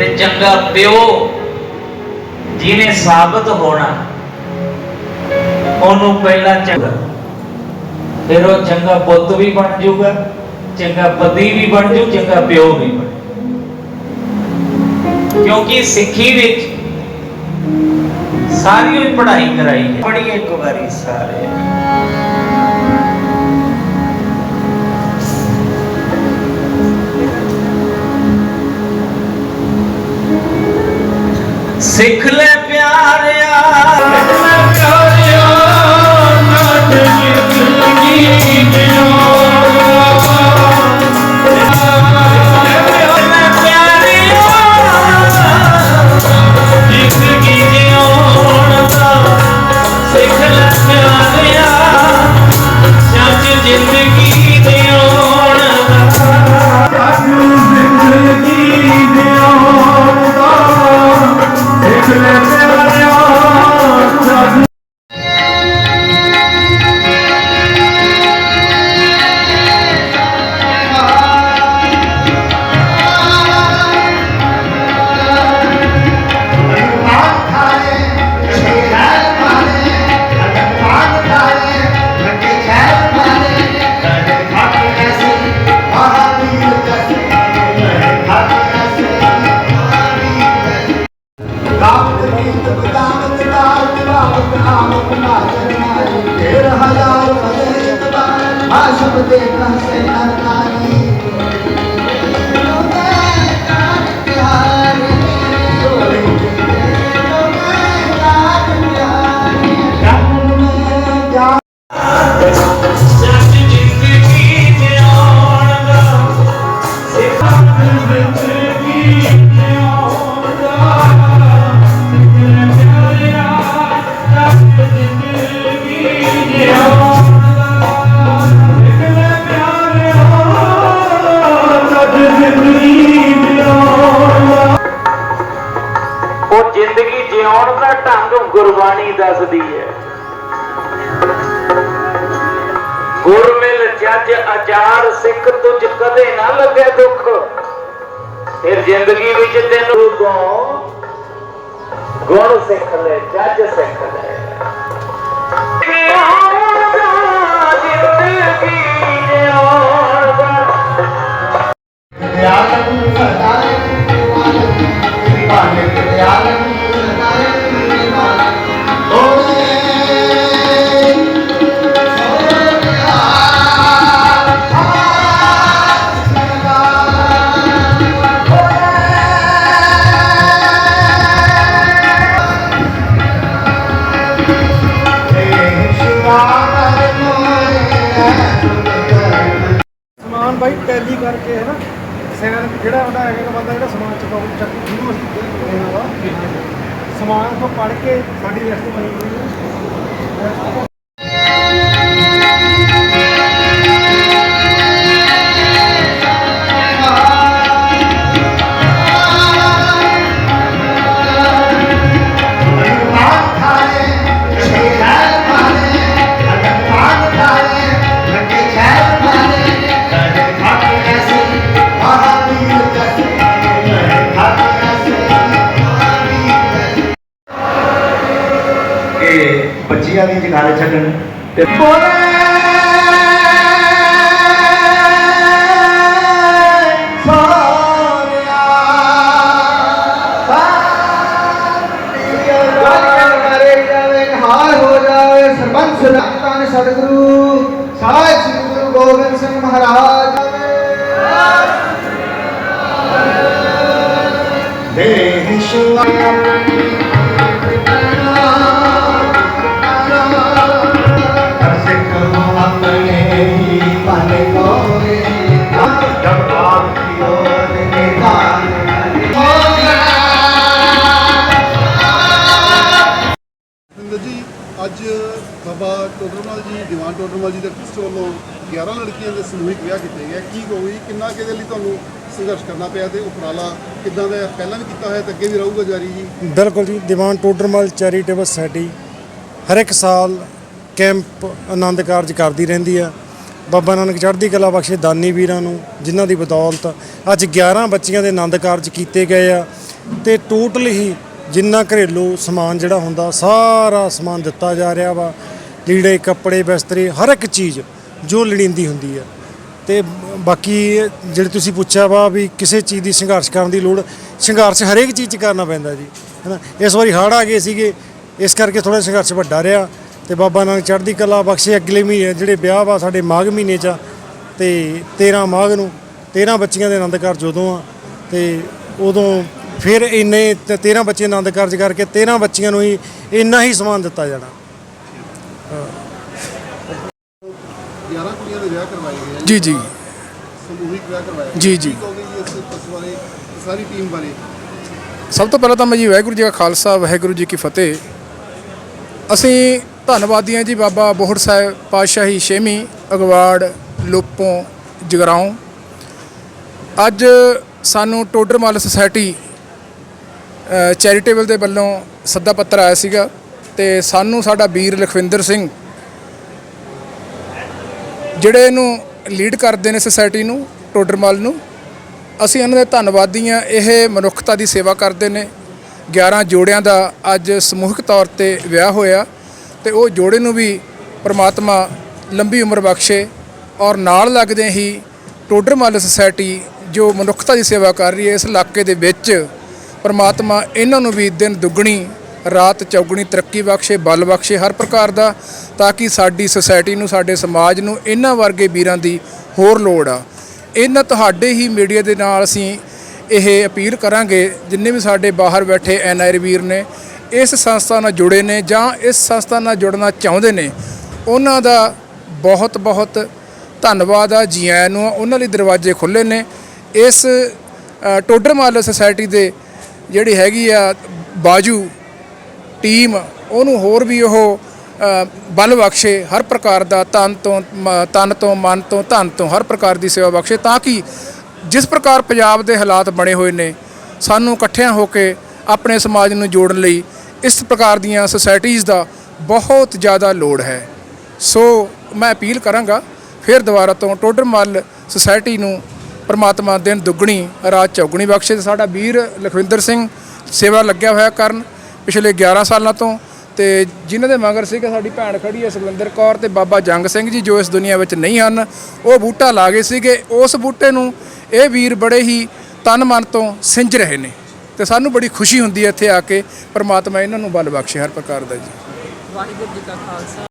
ਤੇ ਚੰਗਾ ਪਿਓ ਜਿਹਨੇ ਸਾਬਤ ਹੋਣਾ, ਉਹਨੂੰ ਪਹਿਲਾਂ ਚੰਗਾ। ਫਿਰ ਉਹ ਚੰਗਾ ਪੁੱਤ ਵੀ ਬਣ ਜਾਊਗਾ, ਚੰਗਾ ਪਤੀ ਵੀ ਬਣ ਜਾਊ, ਚੰਗਾ ਪਿਓ ਵੀ ਬਣ ਕਿਉਂਕਿ ਸਿੱਖੀ ਵਿੱਚ ਸਾਰੀ ਪੜ੍ਹਾਈ ਕਰਾਈ ਹੈ। ਪੜ੍ਹੀ ਇੱਕ ਵਾਰੀ ਸਾਰੇ। ਸਿੱਖ ਲੈ ਪਿਆਰਿਆ। Salve, Marcela. ਜ਼ਿੰਦਗੀ ਜਿਉਣ ਦਾ ਢੰਗ ਗੁਰਬਾਣੀ ਦੱਸਦੀ ਹੈ। ਗੁਰਮਿਲ ਜੱਜ ਅਚਾਰ ਸਿੱਖ ਤੁਝ ਕਦੇ ਨਾ ਲੱਗੇ ਦੁੱਖ। ਫਿਰ ਜ਼ਿੰਦਗੀ ਵਿੱਚ ਤੈਨੂੰ ਤੋਂ ਗੁਣ ਸਿੱਖ ਲੈ, ਜੱਜ ਸਿੱਖ ਲੈ। ਸਮਾਨ ਬਾਈ ਟੈਲੀ ਕਰਕੇ ਹੈ ਨਾ ਸੈਨ ਜਿਹੜਾ ਹੁੰਦਾ ਹੈਗਾ ਕਿ ਬੰਦਾ ਜਿਹੜਾ ਸਮਾਨ ਚੁਕਾਉਂ ਚੱਕ ਜਿਹਨੂੰ ਅਸੀਂ ਦੇਣਾ ਵਾ ਸਮਾਨ ਤੋਂ ਪੜ ਕੇ ਸਾਡੀ ਲਿਸਟ ਬਣੀ ਹੋਈ ਹੈ। ਕਿ ਬੱਚੀਆਂ ਦੀ ਜਗਾਲੇ ਛੱਡਣ ਤੇ ਹਾਰ ਹੋ ਜਾਵੇ ਸਤਿਗੁਰੂ ਸਾਹਿਬ ਸ੍ਰੀ ਗੁਰੂ ਗੋਬਿੰਦ ਸਿੰਘ ਮਹਾਰਾਜ। ਦੇਹ ਸ਼ਿਵਾ ਅੱਜ ਬਾਬਾ ਟੋਡਰਮਲ ਜੀ, ਦੀਵਾਨ ਟੋਡਰਮਲ ਜੀ ਦੇ ਟਰਸਟ ਵੱਲੋਂ 11 ਲੜਕੀਆਂ ਦੇ ਸਮੂਹਿਕ ਵਿਆਹ ਕੀਤੇ ਗਏ? ਕੀ ਕਹੋਗੇ ਕਿੰਨਾ ਕਿਹਦੇ ਲਈ ਤੁਹਾਨੂੰ ਸੰਘਰਸ਼ ਕਰਨਾ ਪਿਆ ਤੇ ਉਪਰਾਲਾ ਕਿੱਦਾਂ ਦਾ ਪਹਿਲਾਂ ਵੀ ਕੀਤਾ ਹੋਇਆ ਤੇ ਅੱਗੇ ਵੀ ਰਹੂਗਾ ਜਾਰੀ ਜੀ? ਬਿਲਕੁਲ ਜੀ, ਦੀਵਾਨ ਟੋਡਰਮਲ ਚੈਰੀਟੇਬਲ ਸੋਸਾਇਟੀ ਹਰ ਇੱਕ ਸਾਲ ਕੈਂਪ ਆਨੰਦ ਕਾਰਜ ਕਰਦੀ ਰਹਿੰਦੀ ਆ। ਬਾਬਾ ਨਾਨਕ ਚੜ੍ਹਦੀ ਕਲਾ ਬਖਸ਼ੇ ਦਾਨੀ ਵੀਰਾਂ ਨੂੰ, ਜਿਨ੍ਹਾਂ ਦੀ ਬਦੌਲਤ ਅੱਜ 11 ਬੱਚੀਆਂ ਦੇ ਆਨੰਦ ਕਾਰਜ ਕੀਤੇ ਗਏ ਆ ਤੇ ਟੋਟਲ ਹੀ ਜਿੰਨਾ ਘਰੇਲੂ ਸਮਾਨ ਜਿਹੜਾ ਹੁੰਦਾ, ਸਾਰਾ ਸਮਾਨ ਦਿੱਤਾ ਜਾ ਰਿਹਾ ਵਾ। ਲੀੜੇ, ਕੱਪੜੇ, ਬਿਸਤਰੇ, ਹਰ ਇੱਕ ਚੀਜ਼ ਜੋ ਲੋੜੀਂਦੀ ਹੁੰਦੀ ਆ। ਤੇ ਬਾਕੀ ਜਿਹੜੇ ਤੁਸੀਂ ਪੁੱਛਿਆ ਵਾ ਵੀ ਕਿਸੇ ਚੀਜ਼ ਦੀ ਸੰਘਰਸ਼ ਕਰਨ ਦੀ ਲੋੜ, ਸੰਘਰਸ਼ ਹਰੇਕ ਚੀਜ਼ 'ਚ ਕਰਨਾ ਪੈਂਦਾ ਜੀ, ਹੈਨਾ? ਇਸ ਵਾਰੀ ਹੜ੍ਹ ਆ ਗਏ ਸੀਗੇ, ਇਸ ਕਰਕੇ ਥੋੜਾ ਸੰਘਰਸ਼ ਵੱਡਾ ਰਿਹਾ। ਤੇ ਬਾਬਾ ਨਾਨਕ ਚੜ੍ਹਦੀ ਕਲਾ ਬਖਸ਼ੇ ਅਗਲੇ ਮਹੀਨੇ ਜਿਹੜੇ ਵਿਆਹ ਵਾ ਸਾਡੇ ਮਾਘ ਮਹੀਨੇ 'ਚ ਆ, ਤੇ 13 ਮਾਘ ਨੂੰ 13 ਬੱਚੀਆਂ ਦੇ ਆਨੰਦ ਘਰ ਜਦੋਂ ਆ, ਤੇ ਉਦੋਂ ਫਿਰ ਇੰਨੇ ਤੇ 13 ਬੱਚੇ ਆਨੰਦ ਕਾਰਜ ਕਰਕੇ 13 ਬੱਚੀਆਂ ਨੂੰ ਹੀ ਇੰਨਾ ਹੀ ਸਮਾਨ ਦਿੱਤਾ ਜਾਣਾ। 11 ਕੁੜੀਆਂ ਦੇ ਵਿਆਹ ਕਰਵਾਏ ਗਏ ਆ ਜੀ। ਜੀ ਸਮੂਹਿਕ ਵਿਆਹ ਕਰਵਾਇਆ ਜੀ, ਜੀ। ਕੀ ਕਹੋਗੇ ਜੀ ਇਸ ਇਸ ਬਾਰੇ ਇਸ ਸਾਰੀ ਟੀਮ ਬਾਰੇ? ਸਭ ਤੋਂ ਪਹਿਲਾਂ ਤਾਂ ਮੈਂ ਜੀ ਵਾਹਿਗੁਰੂ ਜੀ ਕਾ ਖਾਲਸਾ ਵਾਹਿਗੁਰੂ ਜੀ ਕੀ ਫਤਿਹ। ਅਸੀਂ ਧੰਨਵਾਦੀ ਹਾਂ ਜੀ ਬਾਬਾ ਬੋਹੜ ਸਾਹਿਬ ਪਾਤਸ਼ਾਹੀ ਛੇਵੀਂ ਅਗਵਾੜ ਲੋਪੋਂ ਜਗਰਾਉਂ। ਅੱਜ ਸਾਨੂੰ ਟੋਡਰਮਲ ਸੁਸਾਇਟੀ ਚੈਰੀਟੇਬਲ ਦੇ ਵੱਲੋਂ ਸੱਦਾ ਪੱਤਰ ਆਇਆ ਸੀਗਾ ਤੇ ਸਾਨੂੰ ਸਾਡਾ ਵੀਰ ਲਖਵਿੰਦਰ ਸਿੰਘ ਜਿਹੜੇ ਇਹਨੂੰ ਲੀਡ ਕਰਦੇ ਨੇ ਸੁਸਾਇਟੀ ਨੂੰ, ਟੋਡਰਮਲ ਨੂੰ, ਅਸੀਂ ਇਹਨਾਂ ਦੇ ਧੰਨਵਾਦੀ ਹਾਂ। ਇਹ ਮਨੁੱਖਤਾ ਦੀ ਸੇਵਾ ਕਰਦੇ ਨੇ। 11 ਜੋੜਿਆਂ ਦਾ ਅੱਜ ਸਮੂਹਿਕ ਤੌਰ ਤੇ ਵਿਆਹ ਹੋਇਆ ਤੇ ਉਹ ਜੋੜੇ ਨੂੰ ਵੀ ਪ੍ਰਮਾਤਮਾ ਲੰਬੀ ਉਮਰ ਬਖਸ਼ੇ ਔਰ ਨਾਲ ਲੱਗਦੇ ਹੀ ਟੋਡਰਮਲ ਸੁਸਾਇਟੀ ਜੋ ਮਨੁੱਖਤਾ ਦੀ ਸੇਵਾ ਕਰ ਰਹੀ ਹੈ, ਇਸ ਇਲਾਕੇ ਦੇ ਵਿੱਚ ਪਰਮਾਤਮਾ ਇਹਨਾਂ ਨੂੰ ਵੀ ਦਿਨ ਦੁੱਗਣੀ ਰਾਤ ਚੌਗਣੀ ਤਰੱਕੀ ਬਖਸ਼ੇ ਬਲ ਬਖਸ਼ੇ ਹਰ ਪ੍ਰਕਾਰ ਦਾ ਤਾਂ ਕਿ ਸਾਡੀ ਸੁਸਾਇਟੀ ਨੂੰ ਸਾਡੇ ਸਮਾਜ ਨੂੰ ਇਹਨਾਂ ਵਰਗੇ ਵੀਰਾਂ ਦੀ ਹੋਰ ਲੋੜ ਆ। ਇਹਨਾਂ ਤੁਹਾਡੇ ਹੀ ਮੀਡੀਆ ਦੇ ਨਾਲ ਅਸੀਂ ਇਹ ਅਪੀਲ ਕਰਾਂਗੇ ਜਿੰਨੇ ਵੀ ਸਾਡੇ ਬਾਹਰ ਬੈਠੇ ਐਨਆਰ ਵੀਰ ਨੇ ਇਸ ਸੰਸਥਾ ਨਾਲ ਜੁੜੇ ਨੇ ਜਾਂ ਇਸ ਸੰਸਥਾ ਨਾਲ ਜੁੜਨਾ ਚਾਹੁੰਦੇ ਨੇ ਉਹਨਾਂ ਦਾ ਬਹੁਤ ਬਹੁਤ ਧੰਨਵਾਦ ਆ। ਜੀ ਆਇਆਂ ਨੂੰ ਉਹਨਾਂ ਲਈ ਦਰਵਾਜ਼ੇ ਖੁੱਲੇ ਨੇ। ਇਸ ਅ, ਟੋਡਰਮੱਲ ਸੁਸਾਇਟੀ ਦੇ ਜਿਹੜੀ ਹੈਗੀ ਆ ਬਾਜੂ, ਟੀਮ, ਉਹਨੂੰ ਹੋਰ ਵੀ ਉਹ ਬਲ ਬਖਸ਼ੇ, ਹਰ ਪ੍ਰਕਾਰ ਦਾ ਤਨ ਤੋਂ ਤਨ ਤੋਂ, ਮਨ ਤੋਂ, ਧਨ ਤੋਂ, ਹਰ ਪ੍ਰਕਾਰ ਦੀ ਸੇਵਾ ਬਖਸ਼ੇ ਤਾਂ ਕਿ ਜਿਸ ਪ੍ਰਕਾਰ ਪੰਜਾਬ ਦੇ ਹਾਲਾਤ ਬਣੇ ਹੋਏ ਨੇ, ਸਾਨੂੰ ਇਕੱਠਿਆਂ ਹੋ ਕੇ ਆਪਣੇ ਸਮਾਜ ਨੂੰ ਜੋੜਨ ਲਈ ਇਸ ਪ੍ਰਕਾਰ ਦੀਆਂ ਸੁਸਾਇਟੀਆਂ ਦਾ ਬਹੁਤ ਜ਼ਿਆਦਾ ਲੋੜ ਹੈ। ਸੋ ਮੈਂ ਅਪੀਲ ਕਰਾਂਗਾ, ਫਿਰ ਦੁਬਾਰਾ ਤੋਂ ਟੋਡਰਮੱਲ ਸੁਸਾਇਟੀ ਨੂੰ ਪਰਮਾਤਮਾ ਦਿਨ ਦੁੱਗਣੀ, ਰਾਤ ਚੌਗਣੀ ਬਖਸ਼ੇ। ਤੇ ਸਾਡਾ ਵੀਰ ਲਖਵਿੰਦਰ ਸਿੰਘ ਸੇਵਾ ਲੱਗਿਆ ਹੋਇਆ ਕਰਨ ਪਿਛਲੇ 11 ਸਾਲਾਂ ਤੋਂ। ਤੇ ਜਿਨ੍ਹਾਂ ਦੇ ਮਗਰ ਸੀ ਸਾਡੀ ਭੈਣ ਖੜੀ ਹੈ ਸੁਖਵਿੰਦਰ ਕੌਰ ਤੇ ਬਾਬਾ ਜੰਗ ਸਿੰਘ ਜੀ, ਜੋ ਇਸ ਦੁਨੀਆ ਵਿੱਚ ਨਹੀਂ ਹਨ, ਉਹ ਬੂਟਾ ਲਾ ਗਏ ਸੀਗੇ। ਉਸ ਬੂਟੇ ਨੂੰ ਇਹ ਵੀਰ ਬੜੇ ਹੀ ਤਨ ਮਨ ਤੋਂ ਸਿੰਜ ਰਹੇ ਨੇ। ਤੇ ਸਾਨੂੰ ਬੜੀ ਖੁਸ਼ੀ ਹੁੰਦੀ ਹੈ ਇੱਥੇ ਆ ਕੇ ਪ੍ਰਮਾਤਮਾ ਇਹਨਾਂ ਨੂੰ ਬਲ ਬਖਸ਼ੇ ਹਰ ਪ੍ਰਕਾਰ ਦਾ ਜੀ। ਵਾਹਿਗੁਰੂ ਜੀ ਕਾ ਖਾਲਸਾ।